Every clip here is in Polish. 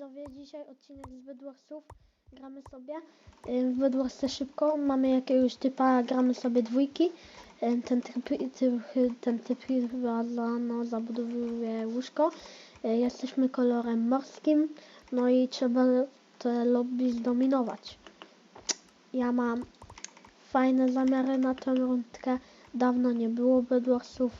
widzowie, dzisiaj odcinek z Bedwarsów. Gramy sobie y, w Bedwarsy szybko. Mamy jakiegoś typa, gramy sobie dwójki. Y, Ten typ, typ, ten typ za, no, zabudowuje łóżko. Y, Jesteśmy kolorem morskim. No i trzeba te lobby zdominować. Ja mam fajne zamiary na tę rundkę. Dawno nie było Bedwarsów.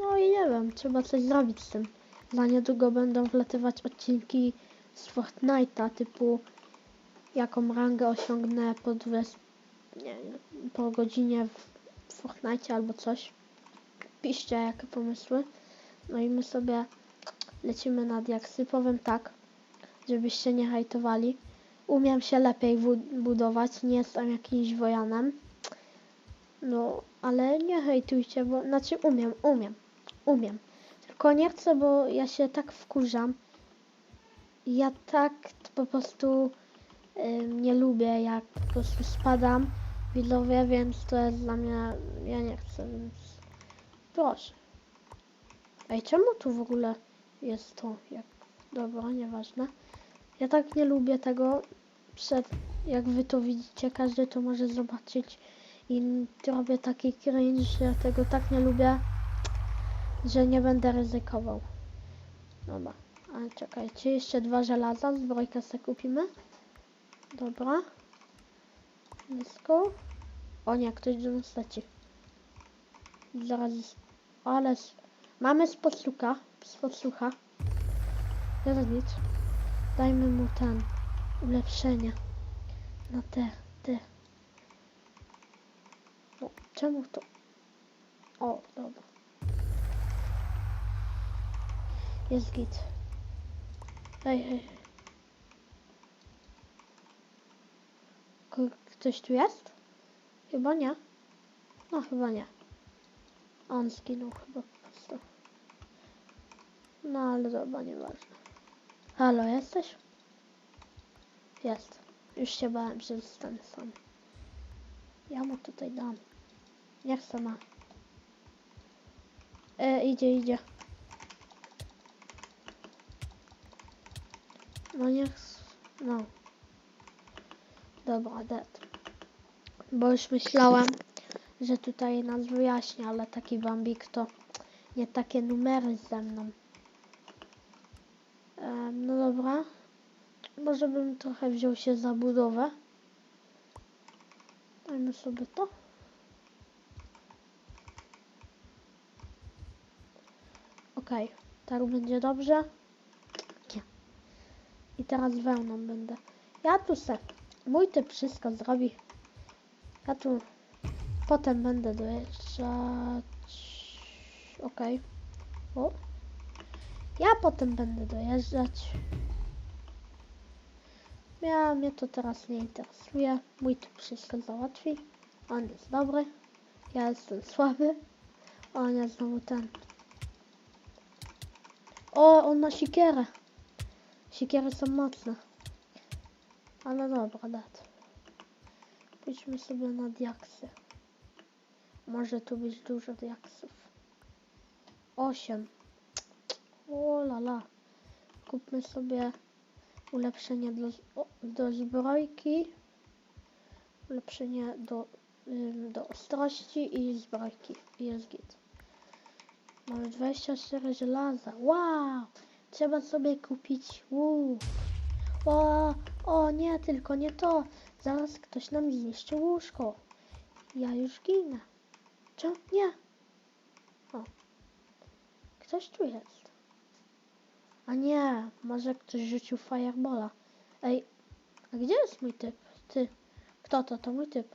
No i nie wiem, trzeba coś zrobić z tym. Za niedługo będą wlatywać odcinki z Fortnite'a, typu jaką rangę osiągnę po, 20, nie, po godzinie w Fortnite albo coś. Piszcie jakie pomysły. No i my sobie lecimy na diaksy. Powiem tak, żebyście nie hejtowali. Umiem się lepiej budować, nie jestem jakimś wojanem. No, ale nie hejtujcie, bo znaczy umiem, umiem, umiem. Tylko nie chcę, bo ja się tak wkurzam. Ja tak po prostu ym, nie lubię, jak po prostu spadam widzowie, więc to jest dla mnie, ja nie chcę, więc proszę. Ej, czemu tu w ogóle jest to? Jak... Dobra, nieważne. Ja tak nie lubię tego, przed, jak wy to widzicie, każdy to może zobaczyć i robię taki cringe, ja tego tak nie lubię że nie będę ryzykował. Dobra, ale czekajcie, jeszcze dwa żelaza, zbrojkę sobie kupimy. Dobra. Go. O nie, ktoś do nas leci. Zaraz, ale mamy z podsłucha, z podsłucha. Teraz nic. Dajmy mu ten, ulepszenie. Na te, te. No, czemu to? O, dobra. Jest git. Hej, hej. Ktoś tu jest? Chyba nie. No, chyba nie. On zginął chyba po prostu. No, ale dobra, nieważne. Halo, jesteś? Jest. Już się bałem, że zostanę sam. Ja mu tutaj dam. Niech se ma. E, idzie, idzie. No niech... No. Dobra, dead. Bo już myślałem, że tutaj nas wyjaśni, ale taki bambik to nie takie numery ze mną. Em, no dobra. Może bym trochę wziął się za budowę. Dajmy sobie to. Okej, tak będzie dobrze. I teraz wełną będę. Ja tu se, mój typ wszystko zrobi. Ja tu potem będę dojeżdżać. Okej. O. Ja potem będę dojeżdżać. Ja, mnie to teraz nie interesuje. Mój typ wszystko załatwi. On jest dobry. Ja jestem słaby. On jest znowu ten. O, on ma sikierę. Siekiery są mocne. Ale dobra, dat. Pójdźmy sobie na diaksy. Może tu być dużo diaksów. Osiem. O la la. Kupmy sobie ulepszenie do, do zbrojki. Ulepszenie do, do ostrości i zbrojki. Jest git. Mamy 24 żelaza. Wow! Trzeba sobie kupić łuk. O, o nie, tylko nie to. Zaraz ktoś nam zniszczy łóżko. Ja już ginę. Co? Nie. O. Ktoś tu jest. A nie, może ktoś rzucił firebola. Ej, a gdzie jest mój typ? Ty. Kto to? To mój typ.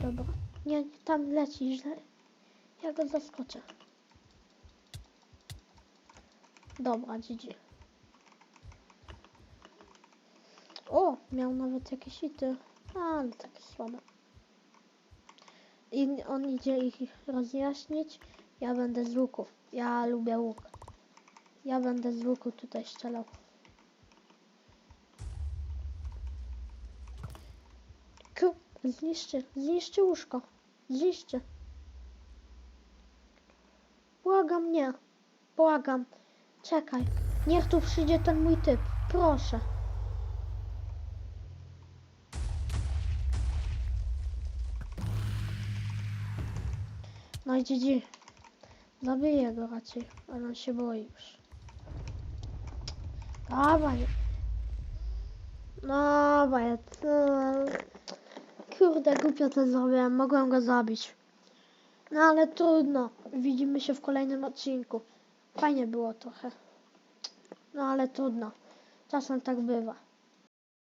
Dobra. Nie, nie tam leci źle. Ja go zaskoczę. Dobra, GG. O, miał nawet jakieś hity, ale takie słabe. I on idzie ich rozjaśnić. Ja będę z łuku. Ja lubię łuk. Ja będę z łuku tutaj strzelał. Ku, zniszczy, zniszczy łóżko. Zniszczy. Błagam nie. Błagam. Czekaj. Niech tu przyjdzie ten mój typ. Proszę. No i GG. Zabiję go raczej, ale on się boi już. Dawaj. Dawaj. co- Kurde, głupio to zrobiłem. Mogłem go zabić. No ale trudno. Widzimy się w kolejnym odcinku. Fajnie było trochę. No ale trudno. Czasem tak bywa.